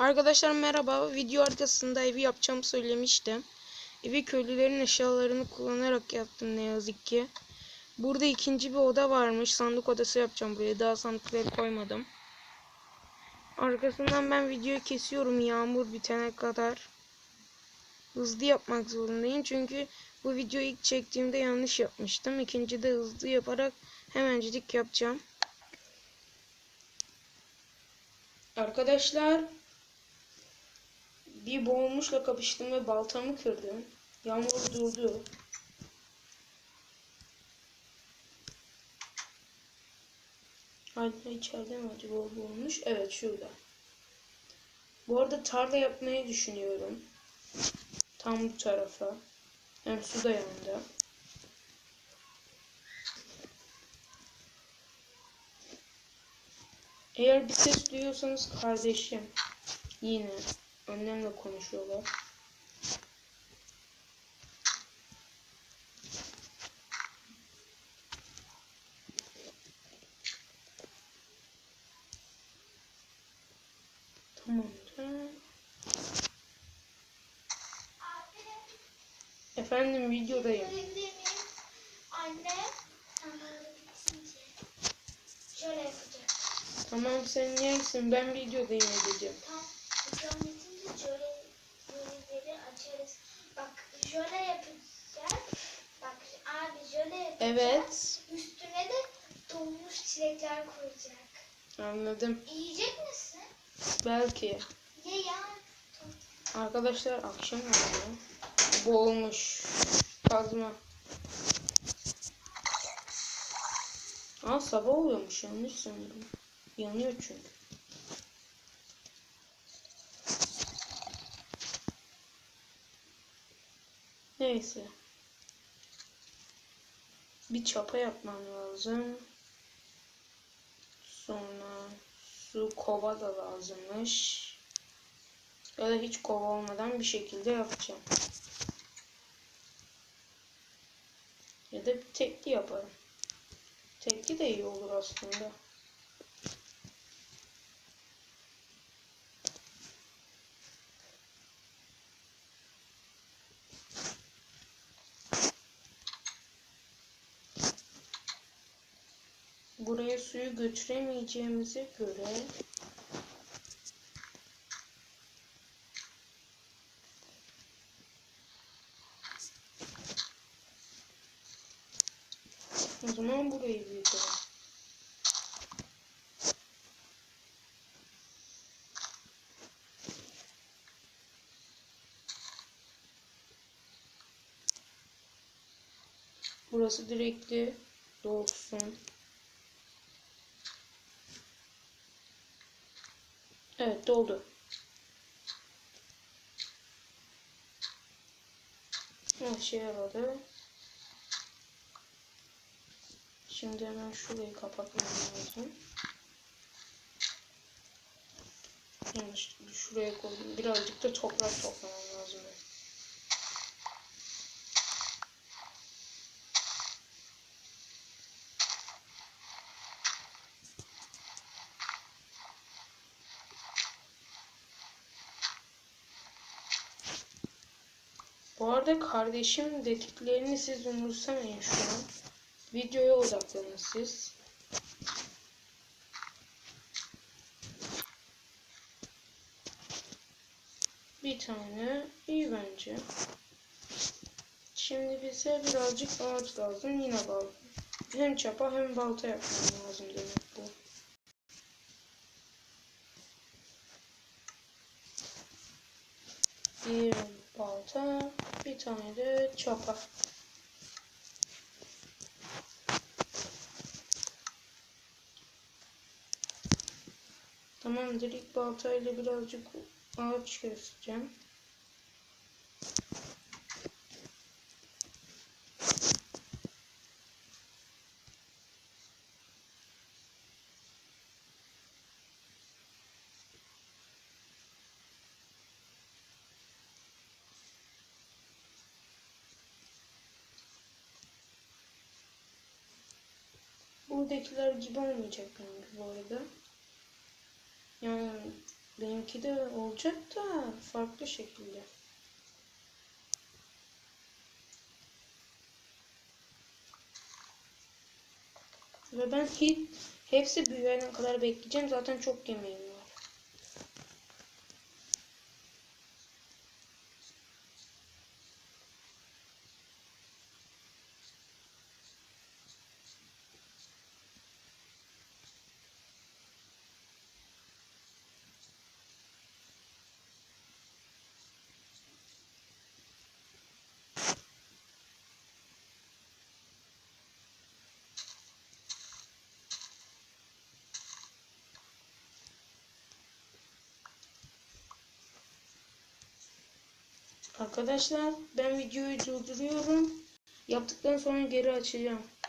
Arkadaşlar merhaba. Video arkasında evi yapacağımı söylemiştim. Evi köylülerin eşyalarını kullanarak yaptım ne yazık ki. Burada ikinci bir oda varmış. Sandık odası yapacağım buraya. Daha sandıkları koymadım. Arkasından ben videoyu kesiyorum yağmur bitene kadar. Hızlı yapmak zorundayım çünkü bu videoyu ilk çektiğimde yanlış yapmıştım. İkinci de hızlı yaparak hemencik yapacağım. Arkadaşlar bir boğulmuşla kapıştım ve baltamı kırdım. Yağmur durdu. Hala içeride mi acaba boğulmuş? Evet şurada. Bu arada tarla yapmayı düşünüyorum. Tam bu tarafa. Hem su da yanında. Eğer bir ses duyuyorsanız kardeşim yine annemle konuşuyorlar. Tamamdır. Efendim videodayım. Anne, şöyle yapacak. Tamam sen yersin ben videodayım edeceğim. Tam bitince şöyle jöleleri açarız. Bak jöle yapacağız. Bak abi jöle yapacağız. Evet Üstüne de donmuş çilekler koyacak. anladım. Yiyecek misin? Belki. Ye ya. Arkadaşlar akşam oluyor. Boğulmuş. Kazma. Aa sabah oluyormuş yanlış sanırım. Yanıyor çünkü. Neyse. Bir çapa yapmam lazım. Sonra su kova da lazımmış. Ya da hiç kova olmadan bir şekilde yapacağım. Ya da bir tekli yaparım. Tekli de iyi olur aslında. Buraya suyu götüremeyeceğimize göre O zaman burayı büyütelim. Burası direkli dolsun. Evet doldu. Her şey yaradı. Şimdi hemen şurayı kapatmam lazım. Yanlış şuraya koydum. Birazcık da toprak toplamam lazım. Bu arada kardeşim dediklerini siz umursamayın şu an. Videoya odaklanın siz. Bir tane iyi bence. Şimdi bize birazcık ağaç lazım. Yine bal. Hem çapa hem balta yapmam lazım demek bu. Bir balta, bir tane de çapa. Tamamdır. İlk baltayla birazcık ağaç keseceğim. Buradakiler gibi olmayacak yani bu arada. Yani Benimki de olacak da farklı şekilde. Ve ben hiç hepsi büyüyene kadar bekleyeceğim. Zaten çok yemeğim Arkadaşlar ben videoyu durduruyorum. Yaptıktan sonra geri açacağım.